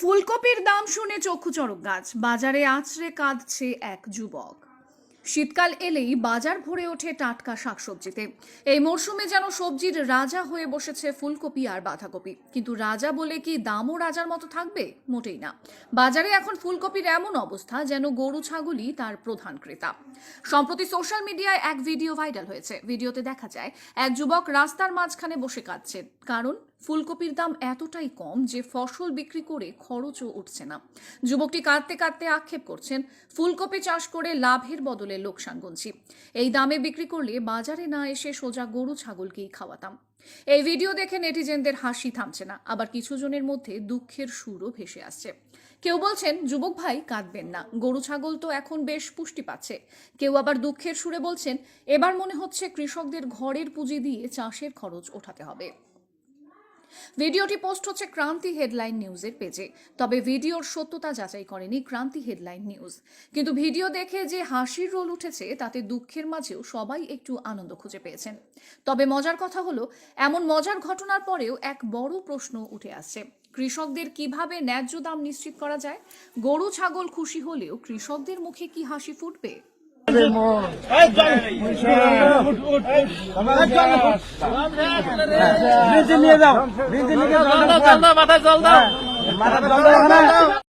ফুলকপির দাম শুনে চক্ষু চড়ক গাছ। বাজারে আছড়ে কাঁদছে এক যুবক। শীতকাল এলেই বাজার ভরে ওঠে টাটকা শাকসবজিতে। এই মরশুমে যেন সবজির রাজা হয়ে বসেছে ফুলকপি আর বাঁধাকপি। কিন্তু রাজা বলে কি দামও রাজার মতো থাকবে? মোটেই না। বাজারে এখন ফুলকপির এমন অবস্থা যেন গরু ছাগলই তার প্রধান ক্রেতা। সম্প্রতি সোশ্যাল মিডিয়ায় এক ভিডিও ভাইরাল হয়েছে। ভিডিওতে দেখা যায়, এক যুবক রাস্তার মাঝখানে বসে কাঁদছেন কারণ ফুলকপির দাম এতটাই কম যে ফসল বিক্রি করে খরচও উঠছে না। যুবকটি কাঁদতে কাঁদতে আক্ষেপ করছেন, ফুলকপি চাষ করে লাভের বদলে লোকসান গুনছি। এই দামে বিক্রি করলে বাজারে না এসে সোজা গরু ছাগলকেই খাওয়াতাম। এই ভিডিও দেখে নেটিজেনদের হাসি থামছে না, আবার কিছু জনের মধ্যে দুঃখের সুরও ভেসে আসছে। কেউ বলছেন, যুবক ভাই, কাঁদবেন না, গরু ছাগল তো এখন বেশ পুষ্টি পাচ্ছে। কেউ আবার দুঃখের সুরে বলছেন, এবার মনে হচ্ছে কৃষকদের ঘরের পুঁজি দিয়ে চাষের খরচ ওঠাতে হবে। ভিডিওটি পোস্ট হচ্ছে ক্রান্তি হেডলাইন নিউজের পেজে। তবে ভিডিওর সত্যতা যাচাই করেনি ক্রান্তি হেডলাইন নিউজ। কিন্তু ভিডিও দেখে যে হাসির রোল উঠেছে, তাতে দুঃখের মাঝেও সবাই একটু আনন্দ খুঁজে পেয়েছেন। তবে মজার কথা হলো, এমন মজার ঘটনার পরেও এক বড় প্রশ্ন উঠে আসছে। কৃষকদের কীভাবে ন্যায্য দাম নিশ্চিত করা যায়? গরু, ছাগল খুশি হলেও কৃষকদের মুখে কি হাসি ফুটবে? নিয়ে যাও মাথায় জল দাও মাথায় জল দাও